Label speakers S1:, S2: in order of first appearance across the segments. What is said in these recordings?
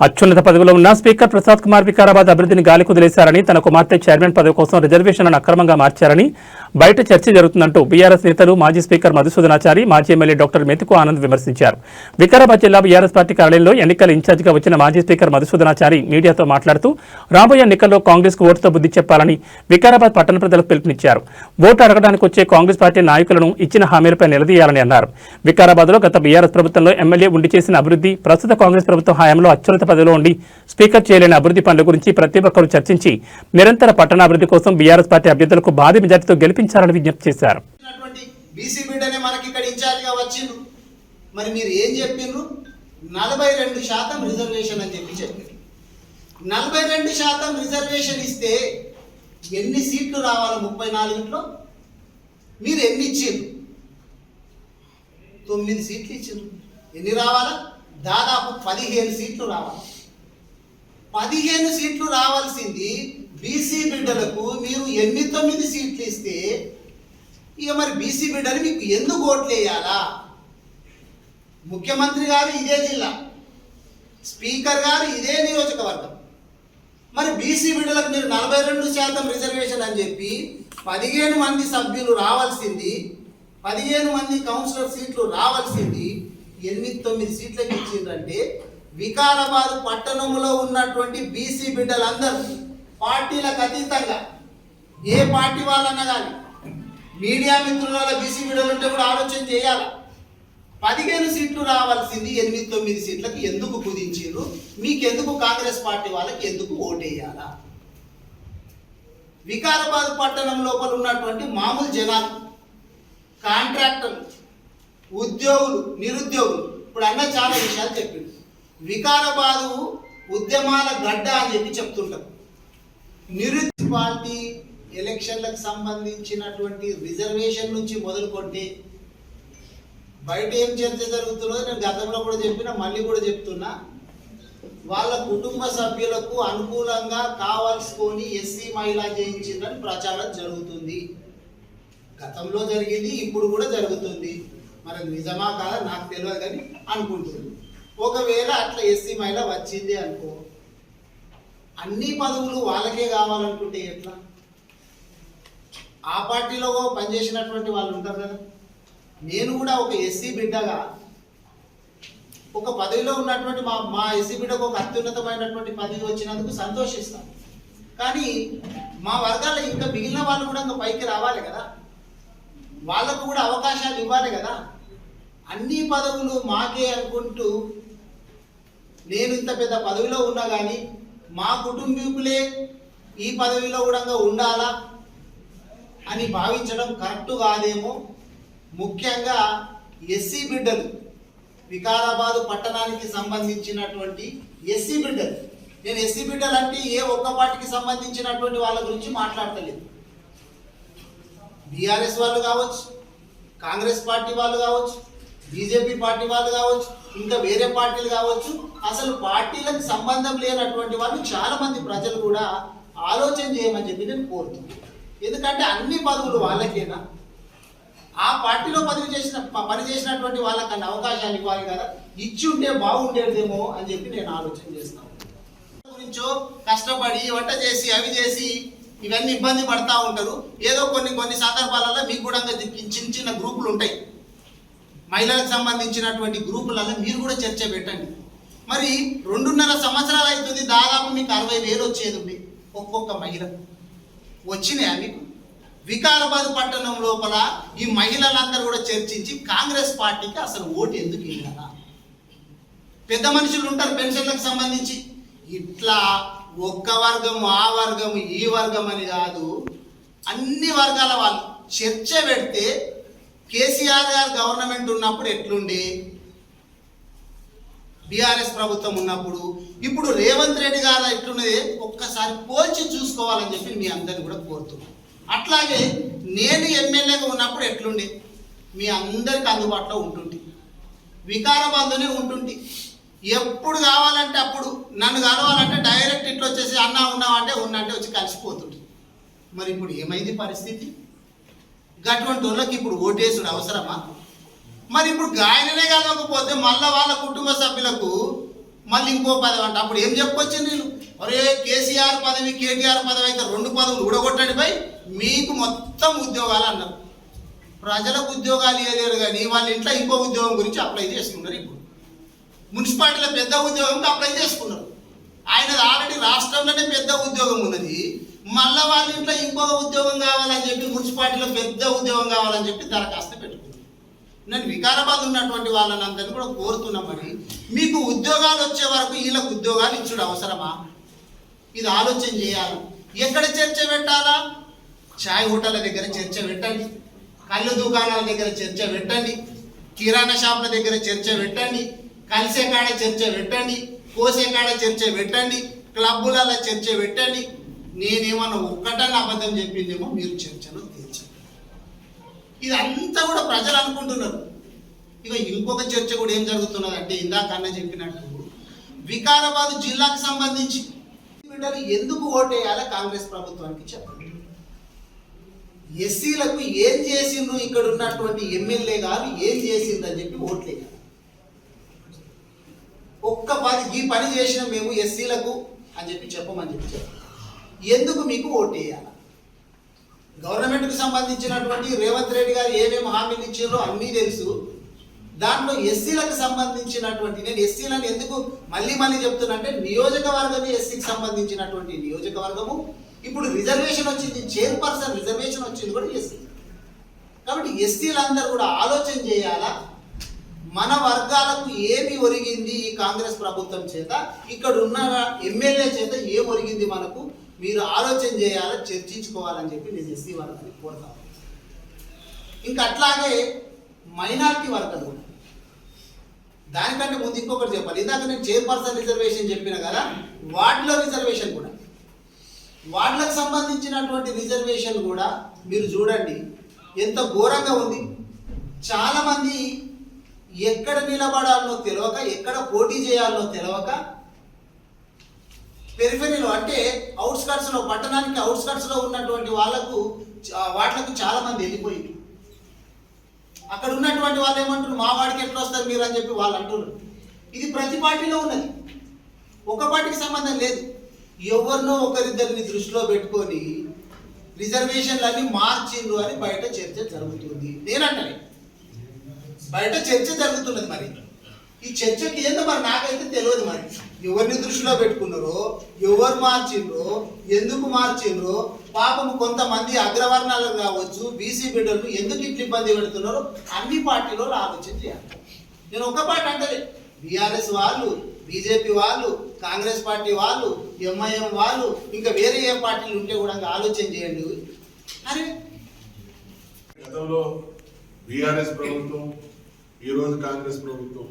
S1: అత్యున్నత పదవిలో ఉన్న స్పీకర్ ప్రసాద్ కుమార్ వికారాబాద్ అభివృద్ధిని గాలి కుదిలేశారని తన కుమార్తె చైర్మన్ పదవి కోసం రిజర్వేషన్లను అక్రమంగా మార్చారని బయట చర్చ జరుగుతుందంటూ బీఆర్ఎస్ నేతలు మాజీ స్పీకర్ మధుసూదనాచారి మాజీ ఎమ్మెల్యే డాక్టర్ మెతుకు ఆనంద్ విమర్శించారు. వికారాబాద్ జిల్లా బీఆర్ఎస్ పార్టీ కార్యాలయంలో ఎన్నికల ఇన్ఛార్జిగా వచ్చిన మాజీ స్పీకర్ మధుసూదనాచారి మీడియాతో మాట్లాడుతూ రాబోయే ఎన్నికల్లో కాంగ్రెస్కు ఓటుతో బుద్ధి చెప్పాలని వికారాబాద్ పట్టణ ప్రజలకు పిలుపునిచ్చారు. ఓటు అడగడానికి వచ్చే కాంగ్రెస్ పార్టీ నాయకులను ఇచ్చిన హామీలపై నిలదీయాలని అన్నారు. వికారాబాద్లో గత బీఆర్ఎస్ ప్రభుత్వంలో ఎమ్మెల్యే ఉండి చేసిన అభివృద్ధి ప్రస్తుత కాంగ్రెస్ ప్రభుత్వం హయాంలో అత్యున్నత పదవిలో ఉండి స్పీకర్ చేయలేని అభివృద్ధి పనుల గురించి ప్రతి ఒక్కరూ చర్చించి నిరంతర పట్టణాభివృద్ధి కోసం బీఆర్ఎస్ పార్టీ అభ్యర్థులకు భారీ మెజార్టీతో గెలిపించాలని విజ్ఞప్తి చేశారు.
S2: మరి మీరు ఏం చెప్పిండ్రు? నలభై రెండు శాతం రిజర్వేషన్ అని చెప్పి చెప్పారు నలభై రెండు శాతం రిజర్వేషన్ ఇస్తే ఎన్ని సీట్లు రావాలి ముప్పై నాలుగులో? మీరు ఎన్ని ఇచ్చిండ్రు? తొమ్మిది సీట్లు ఇచ్చిండ్రు. ఎన్ని రావాలా? దాదాపు పదిహేను సీట్లు రావాలి. పదిహేను సీట్లు రావాల్సింది బీసీ బిడ్డలకు మీరు ఎనిమిది తొమ్మిది సీట్లు ఇస్తే ఇక మరి బీసీ బిడ్డలు మీకు ఎందుకు ఓట్లు వేయాలా? ముఖ్యమంత్రి గారు ఇదే జిల్లా స్పీకర్ గారు ఇదే నియోజకవర్గం. మరి బీసీ బిడ్డలకు మీరు నలభై రెండు శాతం రిజర్వేషన్ అని చెప్పి పదిహేను మంది సభ్యులు రావాల్సింది పదిహేను మంది కౌన్సిలర్ సీట్లు రావాల్సింది ఎనిమిది తొమ్మిది సీట్లకి ఇచ్చిందంటే వికారాబాద్ పట్టణంలో ఉన్నటువంటి బీసీ బిడ్డలందరూ పార్టీలకు అతీతంగా ఏ పార్టీ వాళ్ళన్నా కానీ మీడియా మిత్రుల బీసీ బిడ్డలు ఉంటే కూడా ఆలోచన చేయాలి? పదిహేను సీట్లు రావాల్సింది ఎనిమిది తొమ్మిది సీట్లకు ఎందుకు కుదించారు మీకెందుకు కాంగ్రెస్ పార్టీ వాళ్ళకి ఎందుకు ఓటేయాలా? వికారాబాద్ పట్టణం లోపల ఉన్నటువంటి మామూలు జనాలు కాంట్రాక్టర్లు ఉద్యోగులు నిరుద్యోగులు. ఇప్పుడు అన్న చాలా విషయాలు చెప్పిండు. వికారాబాదు ఉద్యమాల గడ్డ అని చెప్పి చెప్తుంటాం మున్సిపాలిటీ ఎలక్షన్లకు సంబంధించినటువంటి రిజర్వేషన్ నుంచి మొదలుకొంటే బయట ఏం చర్చ జరుగుతుందో నేను గతంలో కూడా చెప్పిన మళ్ళీ కూడా చెప్తున్నా. వాళ్ళ కుటుంబ సభ్యులకు అనుకూలంగా కావాల్సుకొని ఎస్సీ మహిళ చేయించిందని ప్రచారం జరుగుతుంది. గతంలో జరిగింది ఇప్పుడు కూడా జరుగుతుంది. మరి నిజమా కాదా నాకు తెలియదు కానీ అనుకుంటుంది. ఒకవేళ అట్లా ఎస్సీ మహిళ వచ్చింది అనుకో అన్ని పదవులు వాళ్ళకే కావాలనుకుంటే ఎట్లా? ఆ పార్టీలో పనిచేసినటువంటి వాళ్ళు ఉంటారు కదా. నేను కూడా ఒక ఎస్సీ బిడ్డగా ఒక పదవిలో ఉన్నటువంటి మా మా ఎస్సీ బిడ్డకు ఒక అత్యున్నతమైనటువంటి పదవి వచ్చినందుకు సంతోషిస్తాను. కానీ మా వర్గాల్లో ఇంకా మిగిలిన వాళ్ళు కూడా ఇంకా పైకి రావాలి కదా. వాళ్ళకు కూడా అవకాశాలు ఇవ్వాలి కదా. అన్ని పదవులు మాకే అనుకుంటూ నేను ఇంత పెద్ద పదవిలో ఉన్నా కానీ మా కుటుంబీకులే ఈ పదవిలో కూడా ఉండాలా అని భావించడం కరెక్ట్ కాదేమో. ముఖ్యంగా ఎస్సీ బిడ్డలు వికారాబాదు పట్టణానికి సంబంధించినటువంటి ఎస్సీ బిడ్డలు. నేను ఎస్సీ బిడ్డలు అంటే ఏ ఒక్క పార్టీకి సంబంధించినటువంటి వాళ్ళ గురించి మాట్లాడతలేదు. బీఆర్ఎస్ వాళ్ళు కావచ్చు కాంగ్రెస్ పార్టీ వాళ్ళు కావచ్చు బీజేపీ పార్టీ వాళ్ళు కావచ్చు ఇంకా వేరే పార్టీలు కావచ్చు అసలు పార్టీలకు సంబంధం లేనటువంటి వాళ్ళు చాలా మంది ప్రజలు కూడా ఆలోచన చేయమని చెప్పి నేను కోరుతున్నాను. ఎందుకంటే అన్ని పదవులు వాళ్ళకేనా? ఆ పార్టీలో పదవి చేసిన ప- పని చేసినటువంటి వాళ్ళకన్నా అవకాశాలు ఇవ్వాలి కదా? ఇచ్చి ఉంటే బాగుండేదేమో అని చెప్పి నేను ఆలోచన చేస్తాను గురించో కష్టపడి వంట చేసి అవి చేసి ఇవన్నీ ఇబ్బంది పడతా ఉంటారు. ఏదో కొన్ని కొన్ని సందర్భాలలో మీకు కూడా చిన్న చిన్న గ్రూపులు ఉంటాయి. మహిళలకు సంబంధించినటువంటి గ్రూపులలో మీరు కూడా చర్చ పెట్టండి. మరి రెండున్నర సంవత్సరాలు అవుతుంది దాదాపు మీకు అరవై వేలు వచ్చేది ఉంది ఒక్కొక్క మహిళ. వచ్చినాయా మీకు? వికారాబాద్ పట్టణం లోపల ఈ మహిళలందరూ కూడా చర్చించి కాంగ్రెస్ పార్టీకి అసలు ఓటు ఎందుకు వేయాలా పెద్ద మనుషులు ఉంటారు పెన్షన్లకు సంబంధించి. ఇట్లా ఒక్క వర్గం ఆ వర్గం ఈ వర్గం అని కాదు అన్ని వర్గాల వాళ్ళు చర్చ పెడితే కేసీఆర్ గారు గవర్నమెంట్ ఉన్నప్పుడు ఎట్లుండి? బీఆర్ఎస్ ప్రభుత్వం ఉన్నప్పుడు. ఇప్పుడు రేవంత్ రెడ్డి గారు ఎట్లున్నది? ఒక్కసారి పోల్చి చూసుకోవాలని చెప్పి మీ అందరిని కూడా కోరుతున్నాను అట్లాగే నేను ఎమ్మెల్యేగా ఉన్నప్పుడు ఎట్లుండే? మీ అందరికి అందుబాటులో ఉంటుంటి వికారాబాద్లోనే ఉంటుంటి ఎప్పుడు కావాలంటే అప్పుడు. నన్ను కలవాలంటే డైరెక్ట్ ఇట్లా వచ్చేసి అన్నా ఉన్నావా అంటే ఉన్నంటే వచ్చి కలిసిపోతుంటి మరి ఇప్పుడు ఏమైంది పరిస్థితి? అటువంటి వాళ్ళకి ఇప్పుడు ఓటేసుడు అవసరమా? మరి ఇప్పుడు గాయననే కలవకపోతే మళ్ళీ వాళ్ళ కుటుంబ సభ్యులకు మళ్ళీ ఇంకో పదవి అంట. అప్పుడు ఏం చెప్పొచ్చు నేను ఒరే కేసీఆర్ పదవి కేటీఆర్ పదవి అయితే రెండు పదవులు ఊడగొట్టండి పై మీకు మొత్తం ఉద్యోగాలు అన్నారు. ప్రజలకు ఉద్యోగాలు ఇవ్వలేరు కానీ వాళ్ళ ఇంట్లో ఇంకో ఉద్యోగం గురించి అప్లై చేసుకున్నారు ఇప్పుడు. మున్సిపాలిటీలో పెద్ద ఉద్యోగం అప్లై చేసుకున్నారు. ఆయన ఆల్రెడీ రాష్ట్రంలోనే పెద్ద ఉద్యోగం ఉన్నది. మళ్ళా వాళ్ళ ఇంట్లో ఇంకొక ఉద్యోగం కావాలని చెప్పి మున్సిపాలిటీలో పెద్ద ఉద్యోగం కావాలని చెప్పి దరఖాస్తు పెట్టుకున్నారు నేను వికారాబాద్ ఉన్నటువంటి వాళ్ళని అందరినీ కూడా కోరుతున్నా మరి మీకు ఉద్యోగాలు వచ్చే వరకు వీళ్ళకు ఉద్యోగాలు ఇచ్చుడు అవసరమా? ఇది ఆలోచన చేయాలి. ఎక్కడ చర్చ పెట్టాలా? ఛాయ్ హోటళ్ళ దగ్గర చర్చ పెట్టండి. కళ్ళు దుకాణాల దగ్గర చర్చ పెట్టండి. కిరాణా షాపుల దగ్గర చర్చ పెట్టండి. కలిసే కాడ చర్చ పెట్టండి. కోసే కాడ చర్చ పెట్టండి. క్లబ్బులలో చర్చ పెట్టండి. నేనేమన్నా ఒక్కటని అబద్ధం చెప్పిందేమో మీరు చర్చలో తీర్చండి. ఇదంతా కూడా ప్రజలు అనుకుంటున్నారు. ఇక ఇంకొక చర్చ కూడా ఏం జరుగుతున్నది అంటే ఇందాక అన్న చెప్పినట్టు వికారాబాద్ జిల్లాకు సంబంధించి బిడ్డలు ఎందుకు ఓటేయాలి కాంగ్రెస్ ప్రభుత్వానికి చెప్పండి. ఎస్సీలకు ఏం చేసిండ్రు ఇక్కడ ఉన్నటువంటి ఎమ్మెల్యే గారు ఏం చేసిందని చెప్పి ఓట్లేయాలి. ఒక్క పని ఈ పని చేసిన మేము ఎస్సీలకు అని చెప్పి చెప్పమని చెప్పి చెప్పాలి ఎందుకు మీకు ఓటేయాలి గవర్నమెంట్కి సంబంధించినటువంటి రేవంత్ రెడ్డి గారు ఏమేమి హామీలు ఇచ్చారో అన్నీ తెలుసు. దాంట్లో ఎస్సీలకు సంబంధించినటువంటి నేను ఎస్సీలను ఎందుకు మళ్ళీ మళ్ళీ చెప్తున్నా అంటే నియోజకవర్గమే ఎస్సీకి సంబంధించినటువంటి నియోజకవర్గము. ఇప్పుడు రిజర్వేషన్ వచ్చింది చైర్పర్సన్ రిజర్వేషన్ వచ్చింది కూడా ఎస్సీ. కాబట్టి ఎస్సీలందరూ కూడా ఆలోచన చేయాలా? మన వర్గాలకు ఏమి ఒరిగింది ఈ కాంగ్రెస్ ప్రభుత్వం చేత? ఇక్కడ ఉన్న ఎమ్మెల్యే చేత ఏం ఒరిగింది మనకు? మీరు ఆలోచన చేయాలా చర్చించుకోవాలని చెప్పి నేను ఎస్సీ వర్గాన్ని కోరుతాను ఇంకా అట్లాగే మైనారిటీ వర్గం కూడా. దానికంటే ముందు ఇంకొకటి చెప్పాలి. ఇందాక నేను చైర్పర్సన్ రిజర్వేషన్ చెప్పిన కదా వాటిలో రిజర్వేషన్ కూడా. వార్డులకు సంబంధించినటువంటి రిజర్వేషన్ కూడా మీరు చూడండి ఎంత ఘోరంగా ఉంది. చాలామంది ఎక్కడ నిలబడాలో తెలియక ఎక్కడ పోటీ చేయాలో తెలియక పెరిఫెరీలో అంటే అవుట్స్కట్స్లో పట్టణానికి అవుట్స్కట్స్లో ఉన్నటువంటి వాళ్ళకు చా- వాట్లకు చాలా మంది వెళ్ళిపోయింది అక్కడ ఉన్నటువంటి వాళ్ళు ఏమంటారు మా వాడికి ఎట్లా వస్తారు మీరు? అని చెప్పి వాళ్ళు అంటున్నారు. ఇది ప్రతి పార్టీలో ఉన్నది. ఒక పార్టీకి సంబంధం లేదు. ఎవరినో ఒకరిద్దరిని దృష్టిలో పెట్టుకొని రిజర్వేషన్లు అన్ని మార్చిండ్రు అని బయట చర్చ జరుగుతుంది. నేనంటే బయట చర్చ జరుగుతున్నది మరి. ఈ చర్చకి ఏందో మరి నాకైతే తెలియదు మరి. ఎవరిని దృష్టిలో పెట్టుకున్నారో ఎవరు మార్చిండ్రో ఎందుకు మార్చిండ్రో పాపం కొంతమంది అగ్రవర్ణాలు కావచ్చు బీసీ బిడ్డలు ఎందుకు ఇట్లా ఇబ్బంది పెడుతున్నారో అన్ని పార్టీలో ఆలోచన చేయాలి. నేను ఒక పార్టీ అంటే బీఆర్ఎస్ వాళ్ళు బీజేపీ వాళ్ళు కాంగ్రెస్ పార్టీ వాళ్ళు ఎంఐఎం వాళ్ళు ఇంకా వేరే ఏ పార్టీలు ఉంటే కూడా ఆలోచన చేయండి. అరే!
S3: గతంలో బీఆర్ఎస్ ప్రభుత్వం ఈరోజు కాంగ్రెస్ ప్రభుత్వం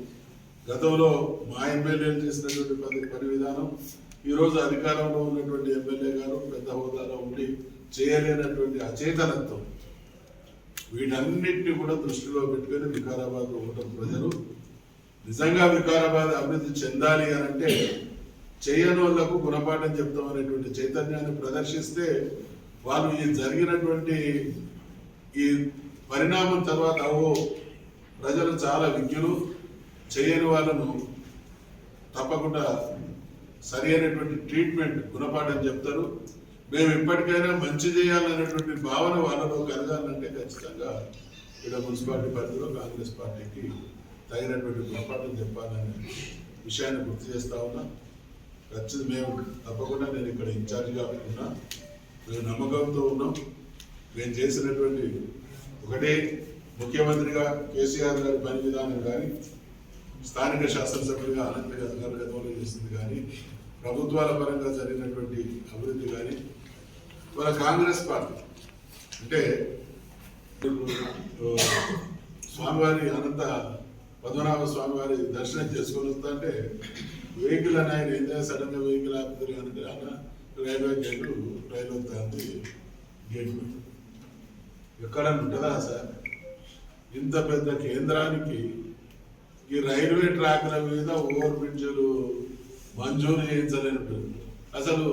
S3: గతంలో మా ఎమ్మెల్యేలు చేసినటువంటి పని పని విధానం ఈరోజు అధికారంలో ఉన్నటువంటి ఎమ్మెల్యే గారు పెద్ద హోదాలో ఉండి చేయలేనటువంటి అచేతనత్వం వీటన్నిటిని కూడా దృష్టిలో పెట్టుకొని వికారాబాద్ ఉండటం ప్రజలు. నిజంగా వికారాబాద్ అభివృద్ధి చెందాలి అని అంటే చేయని వాళ్ళకు గుణపాఠం చెప్తాం అనేటువంటి చైతన్యాన్ని ప్రదర్శిస్తే వాళ్ళు ఈ జరిగినటువంటి ఈ పరిణామం తర్వాత ఓ ప్రజలు చాలా విజ్ఞులు. చేయని వాళ్ళను తప్పకుండా సరి అయినటువంటి ట్రీట్మెంట్ గుణపాఠం చెప్తారు. మేము ఇప్పటికైనా మంచి చేయాలనేటువంటి భావన వాళ్ళలో కలగాలంటే ఖచ్చితంగా ఇక్కడ మున్సిపాలిటీ పరిధిలో కాంగ్రెస్ పార్టీకి తగినటువంటి గుణపాఠం చెప్పాలనే విషయాన్ని గుర్తు చేస్తా ఉన్నా. ఖచ్చితంగా మేము తప్పకుండా నేను ఇక్కడ ఇన్ఛార్జిగా ఉన్నా. మేము నమ్మకంతో ఉన్నాం. మేము చేసినటువంటి ఒకటే ముఖ్యమంత్రిగా కేసీఆర్ గారి పని విధానం కానీ స్థానిక శాసనసభ్యులుగా అనంత అధికారులు గతంలో చేసింది కానీ ప్రభుత్వాల పరంగా జరిగినటువంటి అభివృద్ధి కానీ మన కాంగ్రెస్ పార్టీ. అంటే స్వామివారి అనంత పద్మనాభ స్వామివారి దర్శనం చేసుకొని వస్తా అంటే వెహికల్ అని ఆయన ఏం చేయాలి? వెహికల్ ఆపుతారు అంటే అన్న రైల్వే గేటు రైలు వస్తుంది గేట్. ఎక్కడ ఉంటుందా సార్? ఇంత పెద్ద కేంద్రానికి ఈ రైల్వే ట్రాక్ల మీద ఓవర్ బ్రిడ్జ్లు మంజూరు చేయించలేను అసలు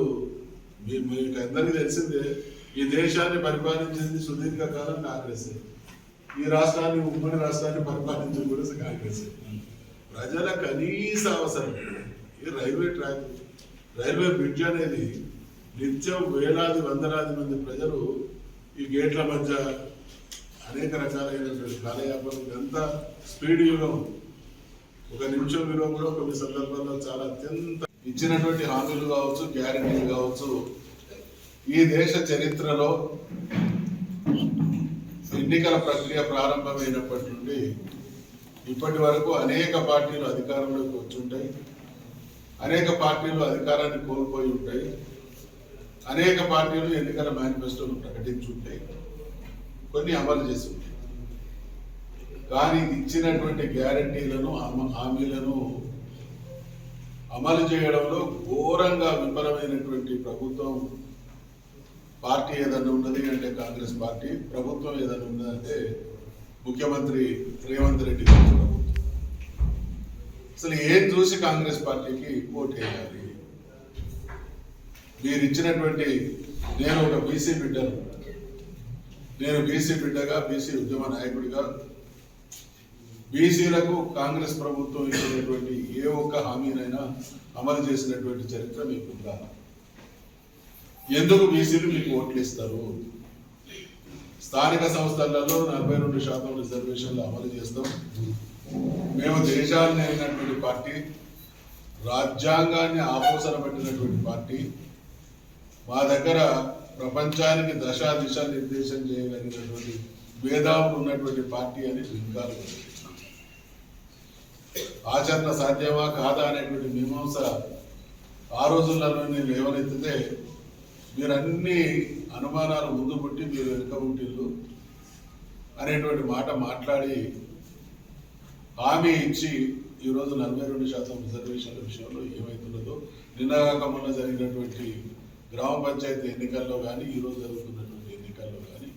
S3: మీ మీకు అందరికీ తెలిసిందే ఈ దేశాన్ని పరిపాలించింది సుదీర్ఘకాలం కాంగ్రెస్. ఈ రాష్ట్రాన్ని ఉమ్మడి రాష్ట్రాన్ని పరిపాలించింది కూడా కాంగ్రెస్. ప్రజల కనీస అవసరం. ఈ రైల్వే ట్రాక్ రైల్వే బ్రిడ్జ్ అనేది నిత్యం వేలాది వందలాది మంది ప్రజలు ఈ గేట్ల మధ్య అనేక రకాలైనటువంటి కాలయాపన ఇదంతా స్పీడ్ యుగం. ఒక నిమిషం విలువ కూడా కొన్ని సందర్భాల్లో చాలా అత్యంత ఇచ్చినటువంటి హామీలు కావచ్చు గ్యారెంటీలు కావచ్చు. ఈ దేశ చరిత్రలో ఎన్నికల ప్రక్రియ ప్రారంభమైనప్పటి నుండి ఇప్పటి వరకు అనేక పార్టీలు అధికారంలోకి వచ్చి ఉంటాయి అనేక పార్టీలు అధికారాన్ని కోల్పోయి ఉంటాయి. అనేక పార్టీలు ఎన్నికల మేనిఫెస్టోను ప్రకటించుంటాయి. కొన్ని అమలు చేసి ఉంటాయి. కానీ ఇచ్చినటువంటి గ్యారంటీలను హామీలను అమలు చేయడంలో ఘోరంగా విఫలమైనటువంటి ప్రభుత్వం పార్టీ ఏదైనా ఉన్నది అంటే కాంగ్రెస్ పార్టీ ప్రభుత్వం ఏదైనా ఉన్నదంటే ముఖ్యమంత్రి రేవంత్ రెడ్డి ప్రభుత్వం. అసలు ఏం చూసి కాంగ్రెస్ పార్టీకి ఓటు వేయాలి మీరు ఇచ్చినటువంటి నేను ఒక బీసీ బిడ్డను. నేను బీసీ బిడ్డగా బీసీ ఉద్యమ నాయకుడిగా బీసీలకు కాంగ్రెస్ ప్రభుత్వం ఇచ్చినటువంటి ఏ ఒక్క హామీనైనా అమలు చేసినటువంటి చరిత్ర మీకుందా? ఎందుకు బీసీలు మీకు ఓట్లు ఇస్తారు స్థానిక సంస్థలలో నలభై రెండు శాతం రిజర్వేషన్లు అమలు చేస్తాం. మేము దేశాన్ని అయినటువంటి పార్టీ రాజ్యాంగాన్ని ఆపోసన పట్టినటువంటి పార్టీ. మా దగ్గర ప్రపంచానికి దశా దిశ నిర్దేశం చేయగలిగినటువంటి భేదాలు ఉన్నటువంటి పార్టీ అని లింగాలు ఆచరణ సాధ్యమా కాదా అనేటువంటి మీమాంస ఆ రోజులలో నేను లేవనెత్తితే మీరు అన్ని అనుమానాలు ముందు పుట్టి మీరు వెనుక పుట్టిల్లు అనేటువంటి మాట మాట్లాడి హామీ ఇచ్చి ఈరోజు నలభై రెండు శాతం రిజర్వేషన్ల విషయంలో ఏమవుతున్నదో నిన్నగాక మొన్న జరిగినటువంటి గ్రామ పంచాయతీ ఎన్నికల్లో కానీ ఈరోజు జరుగుతున్నటువంటి ఎన్నికల్లో కానీ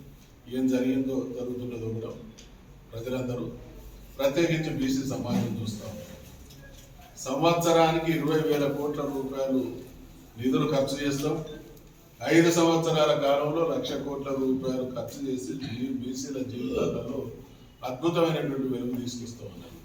S3: ఏం జరిగిందో జరుగుతున్నదో కూడా ప్రజలందరూ ప్రత్యేకించి బీసీ సమాజం చూస్తాం. సంవత్సరానికి ఇరవై వేల కోట్ల రూపాయలు నిధులు ఖర్చు చేస్తాం. ఐదు సంవత్సరాల కాలంలో లక్ష కోట్ల రూపాయలు ఖర్చు చేసి బీసీల జీవితాలలో అద్భుతమైనటువంటి వెలుగు తీసుకొస్తామన్నారు